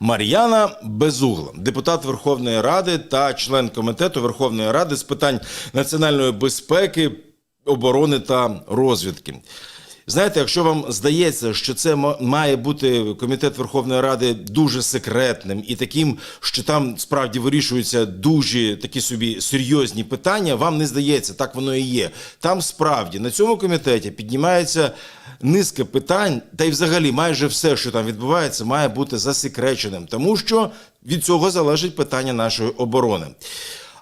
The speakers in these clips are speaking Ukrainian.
Мар'яна Безугла, депутат Верховної Ради та член комітету Верховної Ради з питань національної безпеки, оборони та розвідки. Знаєте, якщо вам здається, що це ма- має бути комітет Верховної Ради дуже секретним і таким, що там справді вирішуються дуже такі собі серйозні питання, вам не здається, так воно і є. Там справді на цьому комітеті піднімається низка питань, та й взагалі майже все, що там відбувається, має бути засекреченим, тому що від цього залежить питання нашої оборони.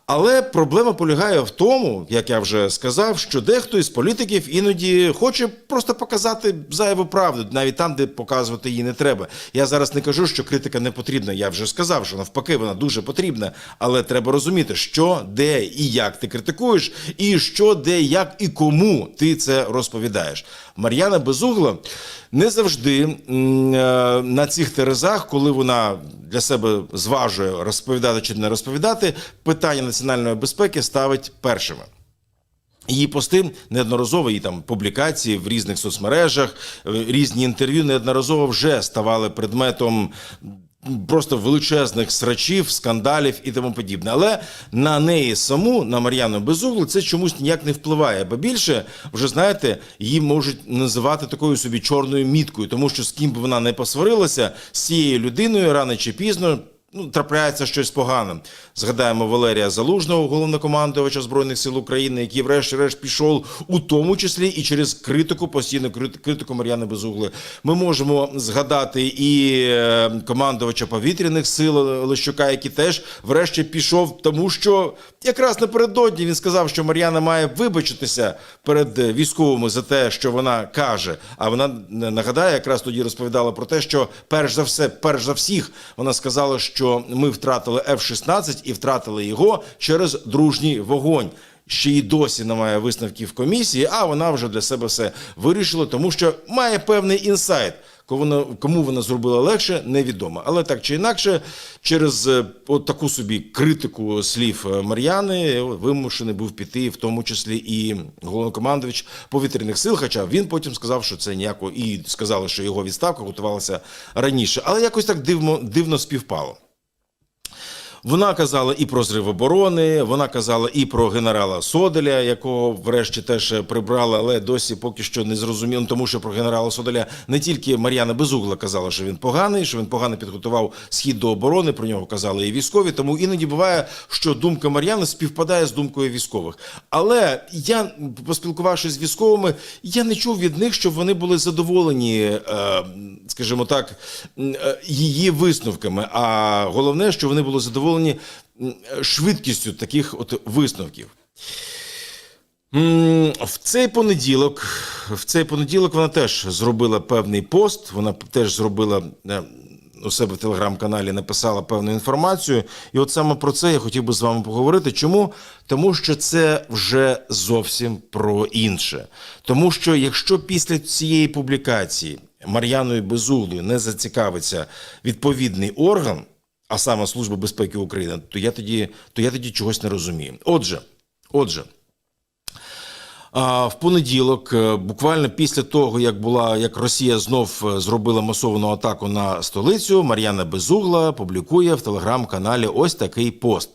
Але проблема полягає в тому, як я вже сказав, що дехто із політиків іноді хоче просто показати зайву правду, навіть там, де показувати її не треба. Я зараз не кажу, що критика не потрібна. Я вже сказав, що навпаки вона дуже потрібна. Але треба розуміти, що, де і як ти критикуєш, і що, де, як і кому ти це розповідаєш. Мар'яна Безугла не завжди е, на цих терезах, коли вона для себе зважує розповідати чи не розповідати, питання національної безпеки ставить першими. Її пости неодноразово і там публікації в різних соцмережах, е, різні інтерв'ю неодноразово вже ставали предметом просто величезних срачів, скандалів і тому подібне. Але на неї саму, на Мар'яну Безуглу, це чомусь ніяк не впливає. Бо більше, вже знаєте, її можуть називати такою собі чорною міткою, тому що з ким б вона не посварилася, з цією людиною рано чи пізно. Ну, трапляється щось погане. Згадаємо Валерія Залужного, головнокомандувача Збройних сил України, який, врешті-решт, пішов у тому числі і через критику, постійну критику Мар'яни Безугли. Ми можемо згадати і е, командувача повітряних сил Лещука, який теж врешті пішов, тому що якраз напередодні він сказав, що Мар'яна має вибачитися перед військовими за те, що вона каже. А вона нагадає, якраз тоді розповідала про те, що перш за все, перш за всіх, вона сказала, що ми втратили F-16 і втратили його через дружній вогонь. Ще й досі немає висновків комісії, а вона вже для себе все вирішила, тому що має певний інсайт. Кому вона, зробила легше, невідомо. Але так чи інакше, через е, от таку собі критику слів е, Мар'яни вимушений був піти, в тому числі і головнокомандувач повітряних сил. Хоча він потім сказав, що це ніяко, і сказали, що його відставка готувалася раніше. Але якось так дивно, дивно співпало. Вона казала і про зрив оборони, вона казала і про генерала Соделя, якого врешті теж прибрали, але досі поки що не зрозуміло, ну, тому що про генерала Соделя не тільки Мар'яна Безугла казала, що він поганий, що він погано підготував схід до оборони. Про нього казали і військові. Тому іноді буває, що думка Мар'яни співпадає з думкою військових. Але я, поспілкувавшись з військовими, я не чув від них, щоб вони були задоволені, е, скажімо так, е, її висновками. А головне, що вони були задоволені м, швидкістю таких от висновків. В цей понеділок, в цей понеділок вона теж зробила певний пост. Вона теж зробила е, у себе в телеграм-каналі, написала певну інформацію. І от саме про це я хотів би з вами поговорити. Чому? Тому що це вже зовсім про інше. Тому що якщо після цієї публікації Мар'яною Безуглою не зацікавиться відповідний орган, а саме Служба безпеки України, то я тоді, то я тоді чогось не розумію. Отже, отже. В понеділок, е, буквально після того, як була як Росія знов е, зробила масовану атаку на столицю, Мар'яна Безугла публікує в телеграм-каналі ось такий пост.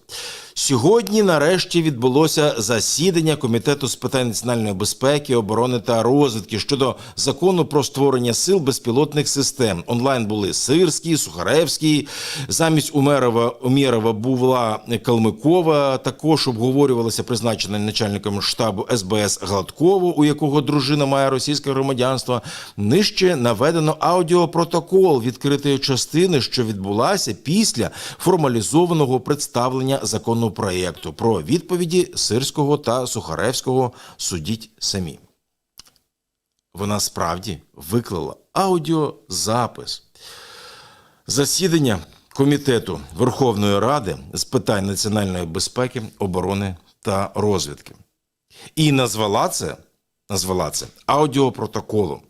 Сьогодні, нарешті, відбулося засідання комітету з питань національної безпеки, оборони та розвідки щодо закону про створення сил безпілотних систем. Онлайн були Сирський, Сухаревський. Замість Умерова Умєрова була Калмикова. Також обговорювалося призначення начальником штабу СБС Гладкову, у якого дружина має російське громадянство. Нижче наведено аудіопротокол відкритої частини, що відбулася після формалізованого представлення закону проєкту про відповіді Сирського та Сухаревського. Судіть самі. Вона справді виклала аудіозапис засідання комітету Верховної Ради з питань національної безпеки, оборони та розвідки. І назвала це, назвала це аудіопротоколом.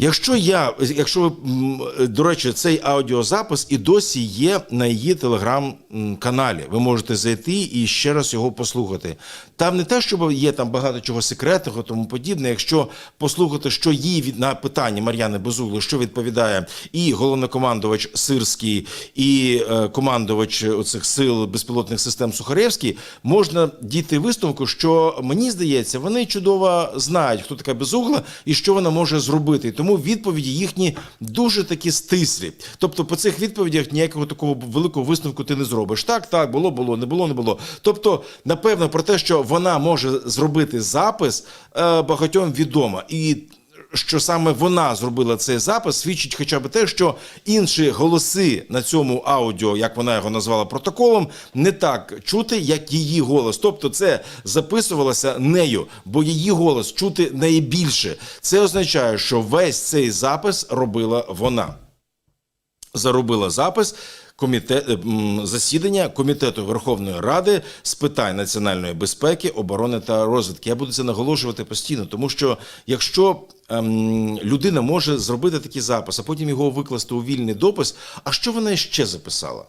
Якщо я, якщо ви, до речі, цей аудіозапис і досі є на її телеграм-каналі, ви можете зайти і ще раз його послухати. Там не те, щоб є там багато чого секретного, тому подібне. Якщо послухати, що їй від на питання Мар'яни Безуглої, що відповідає і головнокомандувач Сирський, і е, командувач оцих сил безпілотних систем Сухаревський, можна дійти висновку, що мені здається, вони чудово знають, хто така безугла і що вона може зробити. Тому відповіді їхні дуже такі стислі. Тобто, по цих відповідях ніякого такого великого висновку ти не зробиш. Так, так, було, було, не було, не було. Тобто, напевно, про те, що вона може зробити запис, е, багатьом відомо. І що саме вона зробила цей запис, свідчить хоча б те, що інші голоси на цьому аудіо, як вона його назвала протоколом, не так чути, як її голос. Тобто, це записувалося нею, бо її голос чути найбільше. Це означає, що весь цей запис робила вона заробила запис комітет, засідання Комітету Верховної Ради з питань національної безпеки, оборони та розвідки. Я буду це наголошувати постійно, тому що якщо ем, людина може зробити такий запис, а потім його викласти у вільний допис, а що вона ще записала?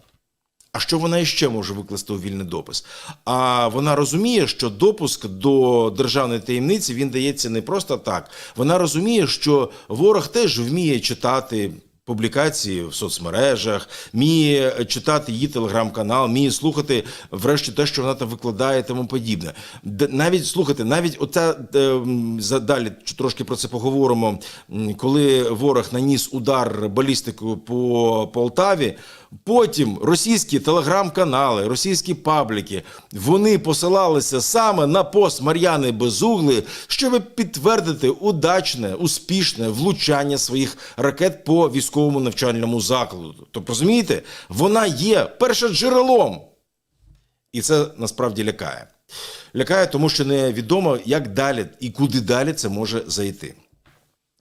А що вона іще може викласти у вільний допис? А вона розуміє, що допуск до державної таємниці він дається не просто так. Вона розуміє, що ворог теж вміє читати. Публікації в соцмережах, вміє читати її телеграм-канал, вміє слухати врешті те, що вона там викладає, тому подібне. Навіть слухайте, навіть оця е, м, за- далі трошки про це поговоримо. Коли ворог наніс удар балістикою по Полтаві, Потім російські телеграм-канали, російські пабліки вони посилалися саме на пост Мар'яни Безугли, щоб підтвердити удачне, успішне влучання своїх ракет по військовому навчальному закладу. Тобто, розумієте, вона є першоджерелом. І це насправді лякає. Лякає, тому що невідомо, як далі і куди далі це може зайти.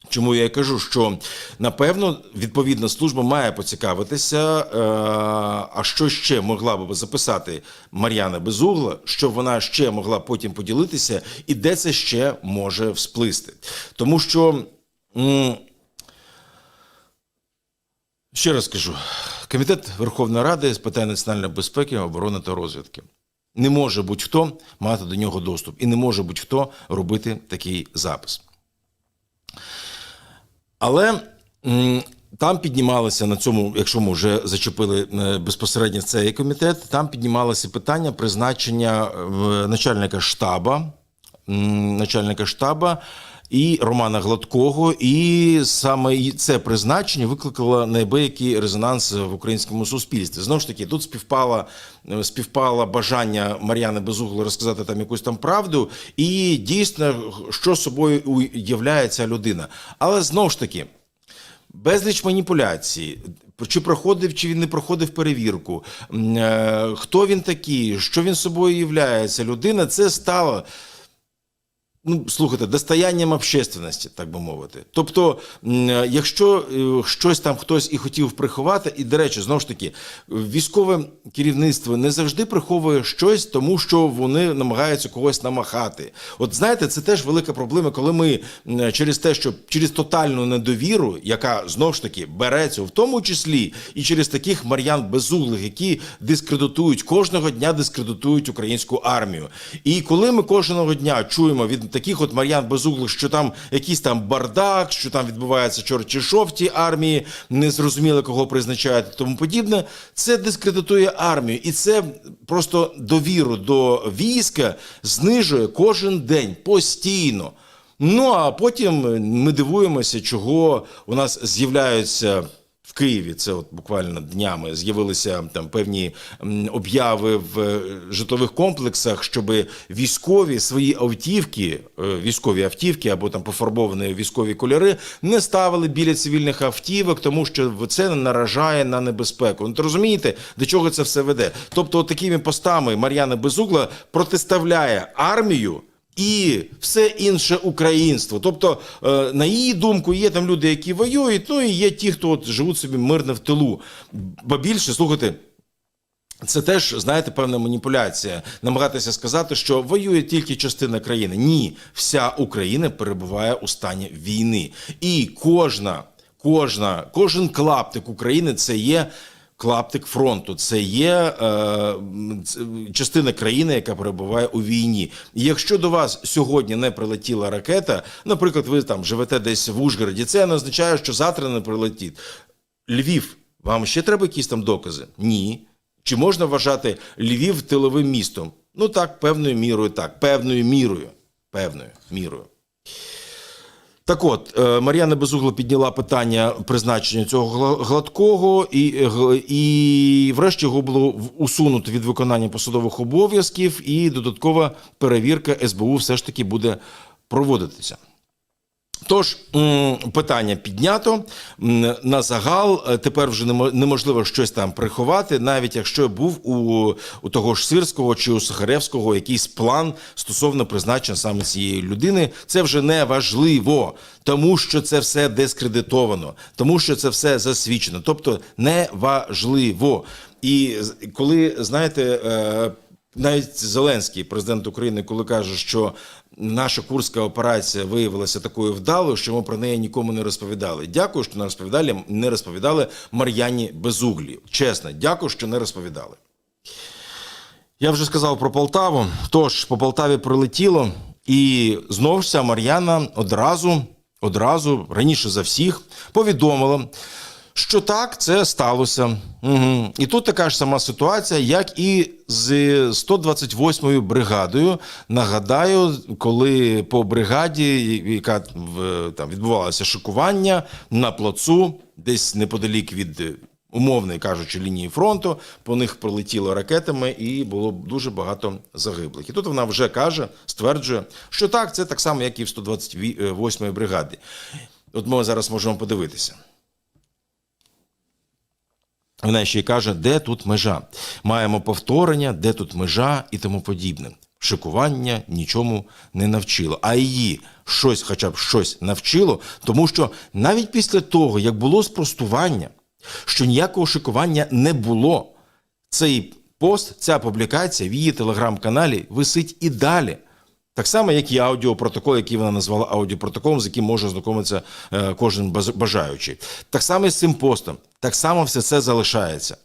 Чому я кажу, що напевно відповідна служба має поцікавитися, е, а що ще могла би записати Мар'яна Безугла, що вона ще могла потім поділитися, і де це ще може всплисти. Тому що. Ще раз кажу: Комітет Верховної Ради з питань національної безпеки, оборони та розвідки. Не може будь-хто мати до нього доступ, і не може будь-хто робити такий запис. Але там піднімалося на цьому, якщо ми вже зачепили е, безпосередньо цей комітет, там піднімалося питання призначення е, начальника штаба, начальника штаба і Романа Гладкого. І саме це призначення викликало неабиякий резонанс в українському суспільстві. Знову ж таки, тут співпало, е, співпало бажання Мар'яни Безугли розказати там якусь там правду, і дійсно, що собою уявляє ця людина. Але знову ж таки. Безліч маніпуляцій. Чи проходив, чи він не проходив перевірку, е, хто він такий, що він собою являється, людина, це стало. Ну, слухайте, достоянням общественності, так би мовити. Тобто, якщо е, щось там хтось і хотів приховати, і, до речі, знову ж таки, військове керівництво не завжди приховує щось, тому що вони намагаються когось намахати. От знаєте, це теж велика проблема, коли ми через те, що через тотальну недовіру, яка знову ж таки береться, в тому числі і через таких Мар'ян Безуглих, які дискредитують кожного дня дискредитують українську армію. І коли ми кожного дня чуємо від таких от Мар'ян Безуглих, що там якийсь там бардак, що там відбувається чорті шов в тій армії, не зрозуміло, кого призначають і тому подібне, це дискредитує армію, і це просто довіру до війська знижує кожен день постійно. Ну а потім ми дивуємося, чого у нас з'являються. Києві це от буквально днями з'явилися там певні обяви в е, житлових комплексах, щоб військові свої автівки, е, військові автівки або там пофарбовані військові кольори не ставили біля цивільних автівок, тому що це наражає на небезпеку. Ну, то розумієте, до чого це все веде? Тобто, от такими постами Мар'яна Безугла протиставляє армію і все інше українство. Тобто, е, на її думку, є там люди, які воюють, ну і є ті, хто от живуть собі мирно в тилу. Ба більше, слухайте. Це теж, знаєте, певна маніпуляція. Намагатися сказати, що воює тільки частина країни. Ні, вся Україна перебуває у стані війни. І кожна, кожна, кожен клаптик України це є клаптик фронту. Це є е, частина країни, яка перебуває у війні. І якщо до вас сьогодні не прилетіла ракета, наприклад, ви там живете десь в Ужгороді, це не означає, що завтра не прилетить. Львів, вам ще треба якісь там докази? Ні. Чи можна вважати Львів тиловим містом? Ну так, певною мірою, так, певною мірою. Певною мірою. Так от, е, Мар'яна Безугла підняла питання призначення цього гладкого, і, е, і врешті його було усунуто від виконання посадових обов'язків, і додаткова перевірка СБУ все ж таки буде проводитися. Тож питання піднято на загал. е, Тепер вже немо- неможливо щось там приховати, навіть якщо був у, у того ж Сирського чи у Сахаревського якийсь план стосовно призначення саме цієї людини. Це вже не важливо, тому що це все дискредитовано, тому що це все засвідчено. Тобто не важливо. І коли знаєте. е, навіть Зеленський, президент України, коли каже, що наша курська операція виявилася такою вдалою, що ми про неї нікому не розповідали. Дякую, що не розповідали, не розповідали Мар'яні Безуглі. Чесно, дякую, що не розповідали. Я вже сказав про Полтаву. Тож по Полтаві прилетіло, і знову ж ця Мар'яна одразу, одразу раніше за всіх повідомила, що так, це сталося. Угу. І тут така ж сама ситуація, як і з 128-ю бригадою. Нагадаю, коли по бригаді, яка в- там відбувалося шикування на плацу, десь неподалік від е, умовної кажучи, лінії фронту, по них прилетіло ракетами і було дуже багато загиблих. І тут вона вже каже, стверджує, що так, це так само, як і в 128-ї бригаді. От ми зараз можемо подивитися. Вона ще й каже, де тут межа. Маємо повторення, де тут межа і тому подібне. Шикування нічому не навчило, а її щось, хоча б щось навчило, тому що навіть після того, як було спростування, що ніякого шикування не було, цей пост, ця публікація в її телеграм-каналі висить і далі. Так само, як і аудіопротокол, який вона назвала аудіопротоколом, з яким може ознайомитися е, кожен бажаючий. Так само і з цим постом. Так само все це залишається.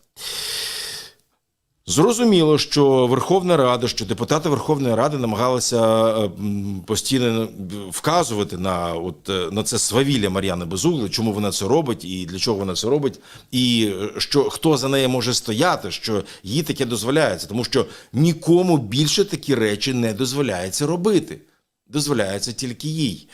Зрозуміло, що Верховна Рада, що депутати Верховної Ради намагалися е, постійно вказувати на, от, е, на це свавілля Мар'яни Безугли, чому вона це робить і для чого вона це робить, і е, що хто за нею може стояти, що їй таке дозволяється, тому що нікому більше такі речі не дозволяється робити. Дозволяється тільки їй.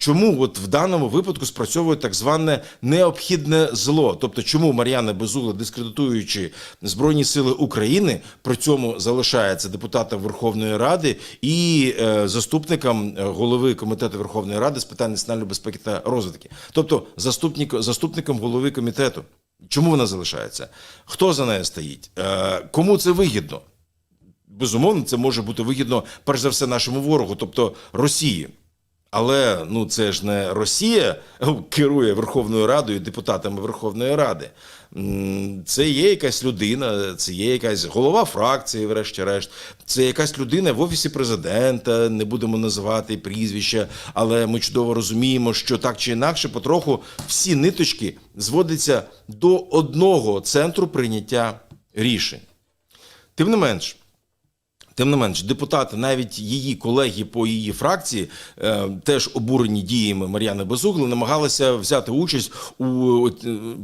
Чому от в даному випадку спрацьовує так зване необхідне зло? Тобто, чому Мар'яна Безугла, дискредитуючи Збройні Сили України, при цьому залишається депутатом Верховної Ради і е, заступником е, голови комітету Верховної Ради з питань національної безпеки та розвитки, тобто заступник, заступником голови комітету. Чому вона залишається? Хто за нею стоїть? Е, кому це вигідно? Безумовно, це може бути вигідно, перш за все, нашому ворогу, тобто Росії. Але ну це ж не Росія керує Верховною Радою, депутатами Верховної Ради. Це є якась людина, це є якась голова фракції, врешті-решт. Це якась людина в офісі президента, не будемо називати прізвища, але ми чудово розуміємо, що так чи інакше, потроху всі ниточки зводяться до одного центру прийняття рішень. Тим не менш, Тим не менш, депутати, навіть її колеги по її фракції, е, теж обурені діями Мар'яни Безугли, намагалися взяти участь у е,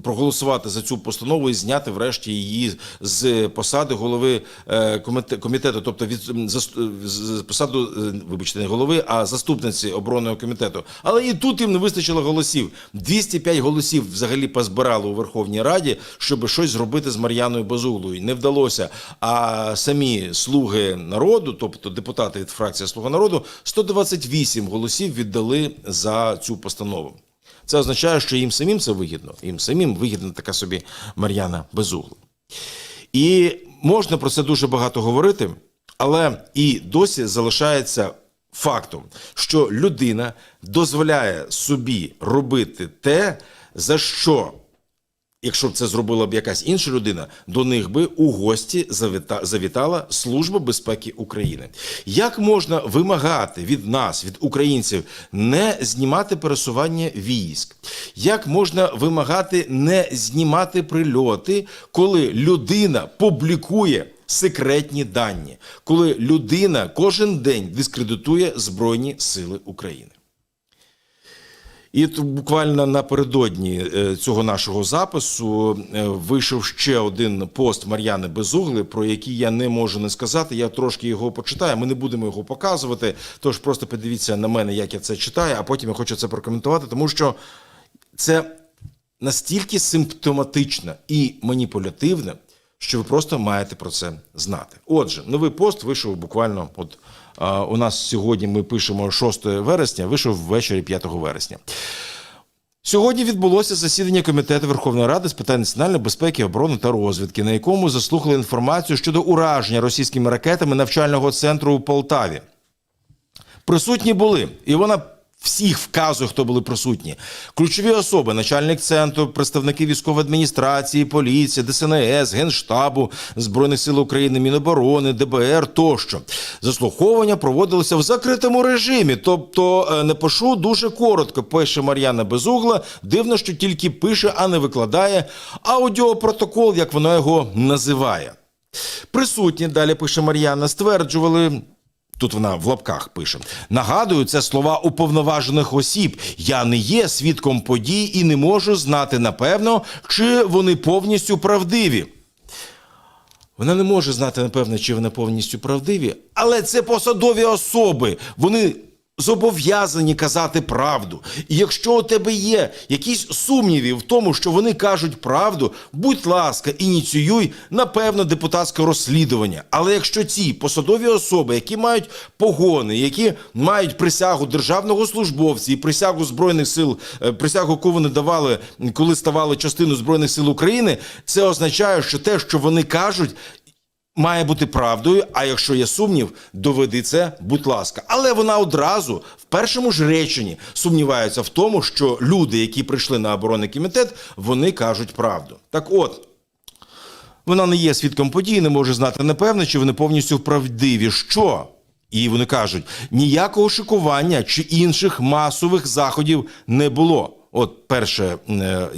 проголосувати за цю постанову і зняти врешті її з посади голови е, комітету, тобто від з посаду, вибачте, не голови, а заступниці оборонного комітету. Але і тут їм не вистачило голосів. 205 голосів взагалі позбирали у Верховній Раді, щоб щось зробити з Мар'яною Безуглою. Не вдалося. А самі слуги народу, тобто депутати від фракції Слуга народу, 128 голосів віддали за цю постанову. Це означає, що їм самим це вигідно. Їм самим вигідна така собі Мар'яна Безугла. І можна про це дуже багато говорити, але і досі залишається фактом, що людина дозволяє собі робити те, за що Якщо б це зробила б якась інша людина, до них би у гості завіта- завітала Служба безпеки України. Як можна вимагати від нас, від українців, не знімати пересування військ? Як можна вимагати не знімати прильоти, коли людина публікує секретні дані, коли людина кожен день дискредитує Збройні Сили України? І буквально напередодні е, цього нашого запису е, вийшов ще один пост Мар'яни Безугли, про який я не можу не сказати. Я трошки його почитаю. Ми не будемо його показувати. Тож просто подивіться на мене, як я це читаю, а потім я хочу це прокоментувати, тому що це настільки симптоматично і маніпулятивне, що ви просто маєте про це знати. Отже, новий пост вийшов буквально. От у нас сьогодні ми пишемо 6 вересня, вийшов ввечері 5 вересня. Сьогодні відбулося засідання комітету Верховної Ради з питань національної безпеки, оборони та розвідки, на якому заслухали інформацію щодо ураження російськими ракетами навчального центру у Полтаві. Присутні були, і вона всіх вказує, хто були присутні. Ключові особи, начальник центру, представники військової адміністрації, поліції, ДСНС, Генштабу, Збройних сил України, Міноборони, ДБР тощо. Заслуховування проводилося в закритому режимі. Тобто, е, не пишу дуже коротко, пише Мар'яна Безугла. Дивно, що тільки пише, а не викладає аудіопротокол, як вона його називає. Присутні, далі пише Мар'яна, стверджували. Тут вона в лапках пише: нагадую, це слова уповноважених осіб. Я не є свідком подій і не можу знати напевно, чи вони повністю правдиві. Вона не може знати, напевно, чи вони повністю правдиві, але це посадові особи. Вони зобов'язані казати правду. І якщо у тебе є якісь сумніви в тому, що вони кажуть правду, будь ласка, ініціюй, напевно, депутатське розслідування. Але якщо ці посадові особи, які мають погони, які мають присягу державного службовця і присягу збройних сил, е, присягу, яку вони давали, коли ставали частиною збройних сил України, це означає, що те, що вони кажуть, має бути правдою. А якщо є сумнів, доведи це, будь ласка. Але вона одразу в першому ж реченні сумнівається в тому, що люди, які прийшли на оборонний комітет, вони кажуть правду. Так от. Вона не є свідком події, не може знати напевно, чи вони повністю правдиві. Що? І вони кажуть, ніякого шикування чи інших масових заходів не було. От перше, е,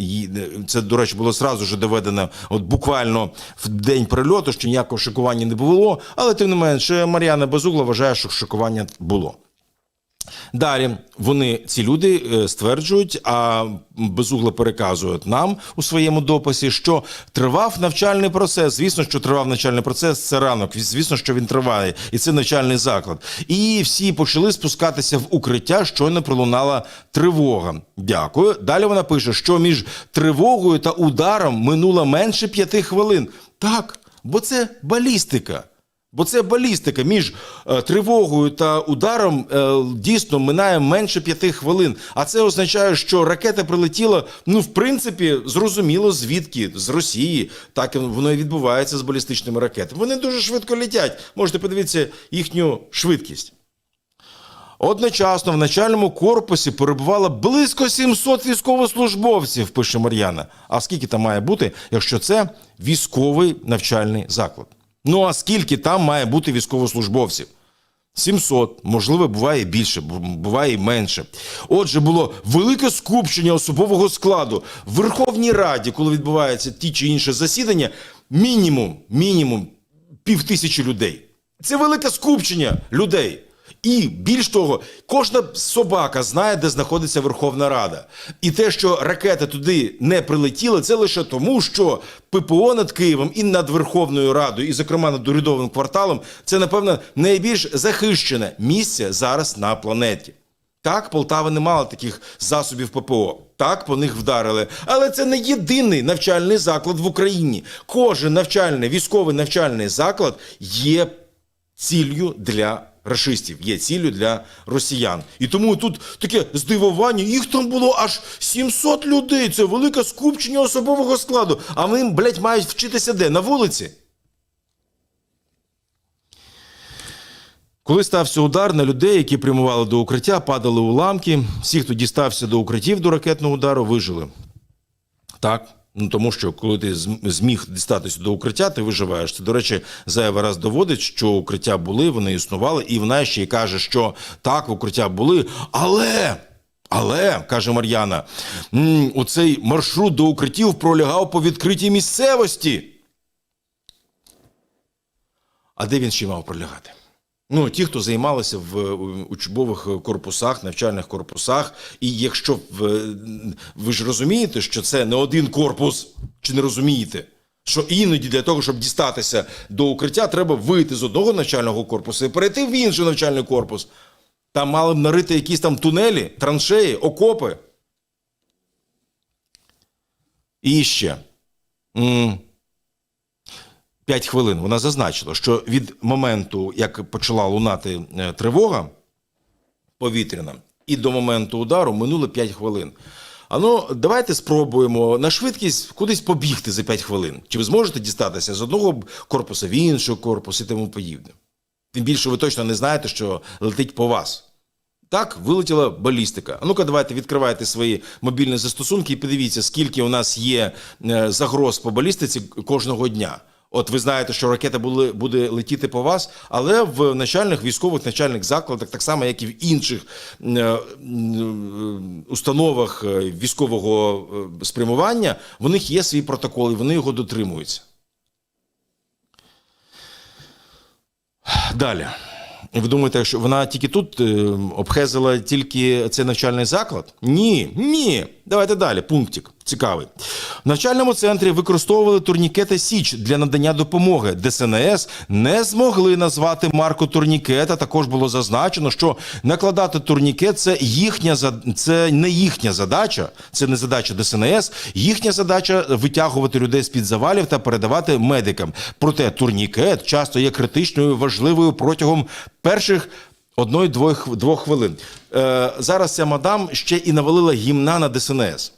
це, до речі, було зразу ж доведено, от буквально в день прильоту, що ніякого шокування не було, але тим не менше Мар'яна Базугла вважає, що шокування було. Далі вони ці люди е, стверджують, а безугло переказують нам у своєму дописі, що тривав навчальний процес. Звісно, що тривав навчальний процес. Це ранок. Звісно, що він триває, і це навчальний заклад. І всі почали спускатися в укриття, щойно пролунала тривога. Дякую. Далі вона пише, що між тривогою та ударом минуло менше п'яти хвилин. Так, бо це балістика. Бо це балістика між е, тривогою та ударом е, дійсно минає менше п'яти хвилин. А це означає, що ракета прилетіла, ну, в принципі, зрозуміло, звідки з Росії. Так воно і відбувається з балістичними ракетами. Вони дуже швидко летять. Можете подивитися їхню швидкість. Одночасно в начальному корпусі перебувало близько 700 військовослужбовців, пише Мар'яна. А скільки там має бути, якщо це військовий навчальний заклад? Ну а скільки там має бути військовослужбовців? 700, можливо, буває більше, буває і менше. Отже, було велике скупчення особового складу в Верховній Раді, коли відбуваються ті чи інші засідання, мінімум, мінімум півтисячі людей. Це велике скупчення людей. І більш того, кожна собака знає, де знаходиться Верховна Рада. І те, що ракети туди не прилетіли, це лише тому, що ППО над Києвом і над Верховною Радою, і, зокрема, над урядовим кварталом, це, напевно, найбільш захищене місце зараз на планеті. Так, Полтава не мала таких засобів ППО. Так, по них вдарили. Але це не єдиний навчальний заклад в Україні. Кожен навчальний військовий навчальний заклад є ціллю для рашистів, є ціллю для росіян. І тому тут таке здивування. Їх там було аж 700 людей. Це велике скупчення особового складу. А вони, блядь, мають вчитися де? На вулиці? Коли стався удар на людей, які прямували до укриття, падали уламки. Всі, хто дістався до укриттів до ракетного удару, вижили. Так, Ну тому що коли ти зміг дістатися до укриття, ти виживаєш. Це, до речі, зайвий раз доводить, що укриття були, вони існували, і вона ще й каже, що так, укриття були, але. Але, каже Мар'яна, оцей маршрут до укриттів пролягав по відкритій місцевості. А де він ще мав пролягати? Ну, ті, хто займалися в е, учбових корпусах, навчальних корпусах, і якщо в, ви ж розумієте, що це не один корпус, чи не розумієте? Що іноді для того, щоб дістатися до укриття, треба вийти з одного навчального корпусу і перейти в інший навчальний корпус. Там мали б нарити якісь там тунелі, траншеї, окопи. І ще. П'ять хвилин вона зазначила, що від моменту, як почала лунати е, тривога повітряна, і до моменту удару минуло 5 хвилин. А ну, давайте спробуємо на швидкість кудись побігти за 5 хвилин. Чи ви зможете дістатися з одного корпусу в інший корпус і тому подібне? Тим більше ви точно не знаєте, що летить по вас. Так, вилетіла балістика. А ну-ка, давайте відкривайте свої мобільні застосунки і подивіться, скільки у нас є е, загроз по балістиці кожного дня. От ви знаєте, що ракета були, буде летіти по вас, але в начальних військових начальних закладах, так само як і в інших е, установах е, військового е, спрямування, в них є свій протокол, і вони його дотримуються. Далі. Ви думаєте, що вона тільки тут обхезила тільки цей навчальний заклад? Ні, ні. Давайте далі. Пунктик цікавий. В навчальному центрі використовували турнікети Січ для надання допомоги. ДСНС не змогли назвати марку турнікета. Також було зазначено, що накладати турнікет це їхня це не їхня задача, це не задача ДСНС. Їхня задача витягувати людей з під завалів та передавати медикам. Проте турнікет часто є критичною важливою протягом перших одної-двох двох хвилин. Е, зараз ця мадам ще і навалила гімна на ДСНС.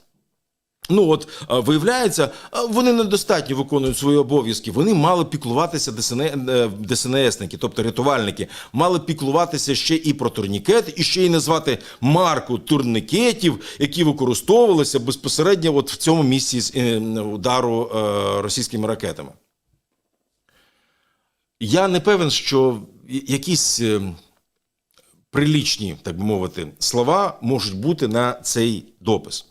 Ну от виявляється, вони недостатньо виконують свої обов'язки. Вони мали піклуватися е, ДСНСники, тобто рятувальники, мали піклуватися ще і про турнікет, і ще й назвати марку турнікетів, які використовувалися безпосередньо от в цьому місці з, е, удару е, російськими ракетами. Я не певен, що якісь прилічні, так би мовити, слова можуть бути на цей допис.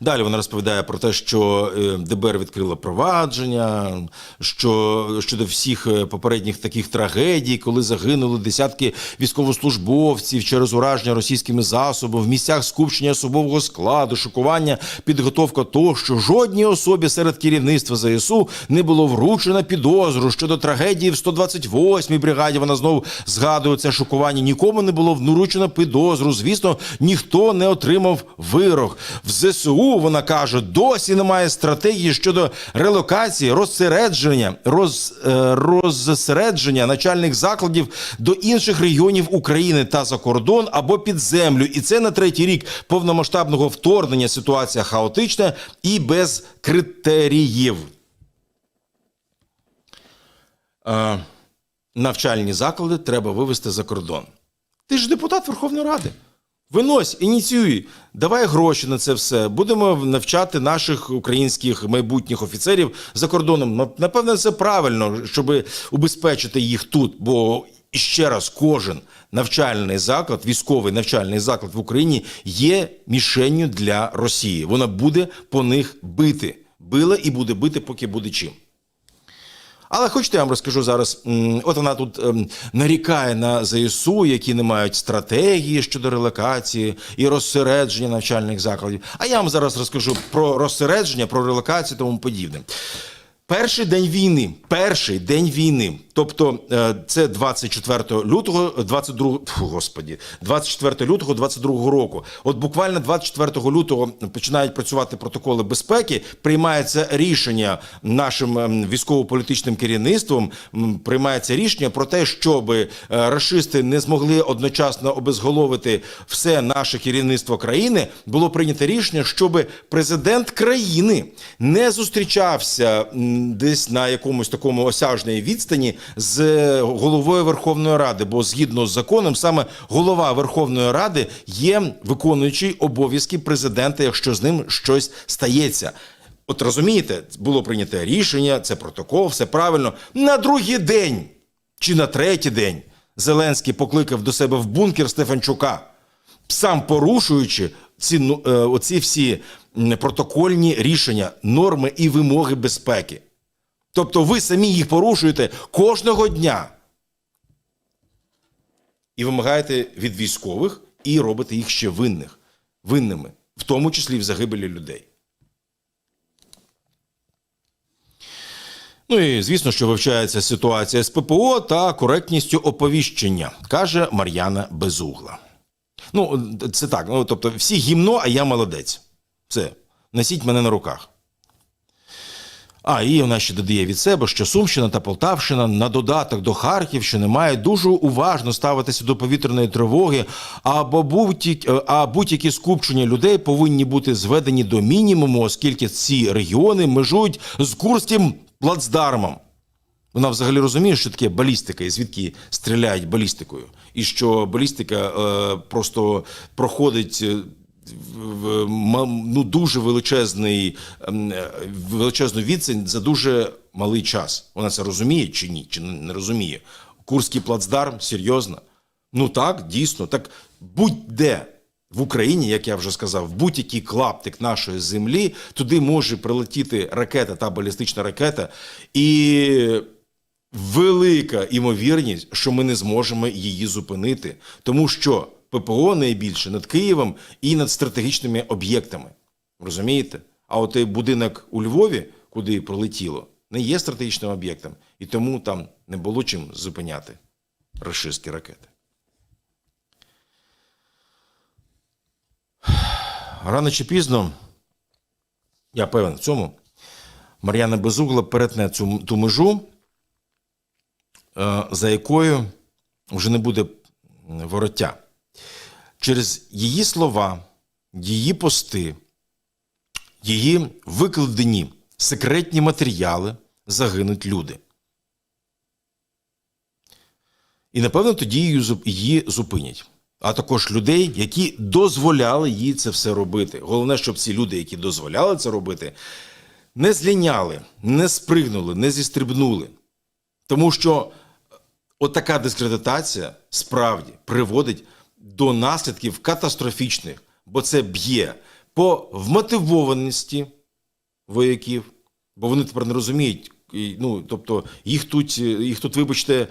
Далі вона розповідає про те, що е, ДБР відкрило провадження, що щодо всіх е, попередніх таких трагедій, коли загинули десятки військовослужбовців через ураження російськими засобами, в місцях скупчення особового складу, шокування, підготовка тощо, жодній особі серед керівництва ЗСУ не було вручено підозру щодо трагедії в 128-й бригаді. Вона знову згадує це шокування. Нікому не було вручено підозру. Звісно, ніхто не отримав вирок. В ЗСУ вона каже, досі немає стратегії щодо релокації, розсередження, роз, е, розсередження начальних закладів до інших регіонів України та за кордон або під землю. І це на третій рік повномасштабного вторгнення. Ситуація хаотична і без критеріїв. Е, навчальні заклади треба вивести за кордон. Ти ж депутат Верховної Ради. Винось, ініціюй, давай гроші на це все. Будемо навчати наших українських майбутніх офіцерів за кордоном. На- Напевне, це правильно, щоб убезпечити їх тут. Бо ще раз, кожен навчальний заклад, військовий навчальний заклад в Україні є мішенню для Росії. Вона буде по них бити. Била і буде бити, поки буде чим. Але хочете, я вам розкажу зараз. От вона тут ем, нарікає на ЗСУ, які не мають стратегії щодо релокації і розсередження навчальних закладів. А я вам зараз розкажу про розсередження, про релокацію тому подібне. Перший день війни, перший день війни, тобто е, це 24 лютого, 22, фу, господі, 24 лютого 22 року. От буквально 24 лютого починають працювати протоколи безпеки, приймається рішення нашим ем, військово-політичним керівництвом, приймається рішення про те, щоб е, рашисти не змогли одночасно обезголовити все наше керівництво країни. Було прийнято рішення, щоб президент країни не зустрічався десь на якомусь такому осяжній відстані з головою Верховної Ради, бо згідно з законом, саме голова Верховної Ради є виконуючий обов'язки президента, якщо з ним щось стається. От розумієте, було прийнято рішення, це протокол, все правильно. На другий день чи на третій день Зеленський покликав до себе в бункер Стефанчука, сам порушуючи ці ну, е, оці всі протокольні рішення, норми і вимоги безпеки. Тобто ви самі їх порушуєте кожного дня і вимагаєте від військових і робите їх ще винних, винними, в тому числі в загибелі людей. Ну і звісно, що вивчається ситуація з ППО та коректністю оповіщення, каже Мар'яна Безугла. Ну, це так. Ну, тобто, всі гімно, а я молодець. Все, носіть мене на руках. А і вона ще додає від себе, що Сумщина та Полтавщина на додаток до Харківщини мають дуже уважно ставитися до повітряної тривоги, або а будь-які скупчення людей повинні бути зведені до мінімуму, оскільки ці регіони межують з Курським плацдармом. Вона взагалі розуміє, що таке балістика, і звідки стріляють балістикою, і що балістика е, просто проходить. Ну, дуже величезний, ем, е, величезну відстань за дуже малий час. Вона це розуміє чи ні? Чи не розуміє? Курський плацдарм, серйозно? Ну так, дійсно. Так будь-де в Україні, як я вже сказав, в будь-який клаптик нашої землі, туди може прилетіти ракета та балістична ракета, і велика імовірність, що ми не зможемо її зупинити, тому що ППО найбільше над Києвом і над стратегічними об'єктами. Розумієте? А от будинок у Львові, куди пролетіло, не є стратегічним об'єктом, і тому там не було чим зупиняти рашистські ракети. Рано чи пізно, я певен в цьому, Мар'яна Безугла перетне цю ту межу, е, за якою вже не буде вороття. Через її слова, її пости, її викладені секретні матеріали загинуть люди. І напевно тоді її зупинять. А також людей, які дозволяли їй це все робити. Головне, щоб ці люди, які дозволяли це робити, не зліняли, не спригнули, не зістрибнули. Тому що отака дискредитація справді приводить до наслідків катастрофічних, бо це б'є по вмотивованості вояків, бо вони тепер не розуміють. Ну, тобто, їх тут, їх тут, вибачте, е,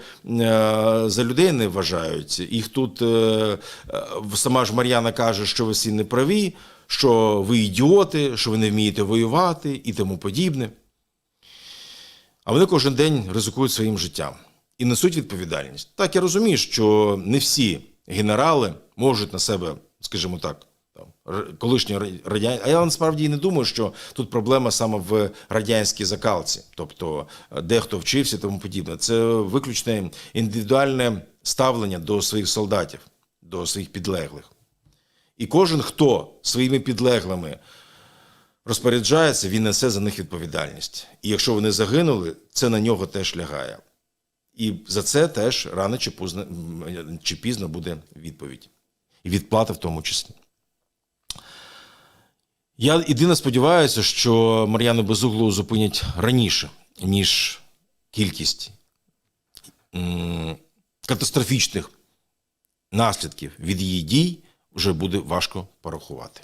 за людей не вважають. Їх тут е, е, сама ж Мар'яна каже, що ви всі не праві, що ви ідіоти, що ви не вмієте воювати і тому подібне. А вони кожен день ризикують своїм життям і несуть відповідальність. Так, я розумію, що не всі генерали можуть на себе, скажімо так, там, колишні радянські. А я насправді не думаю, що тут проблема саме в радянській закалці, тобто е, дехто вчився і тому подібне. Це виключне індивідуальне ставлення до своїх солдатів, до своїх підлеглих. І кожен, хто своїми підлеглими розпоряджається, він несе за них відповідальність. І якщо вони загинули, це на нього теж лягає. І за це теж рано чи пізно, чи пізно буде відповідь. І відплата в тому числі. Я єдине сподіваюся, що Мар'яну Безуглу зупинять раніше, ніж кількість катастрофічних наслідків від її дій вже буде важко порахувати.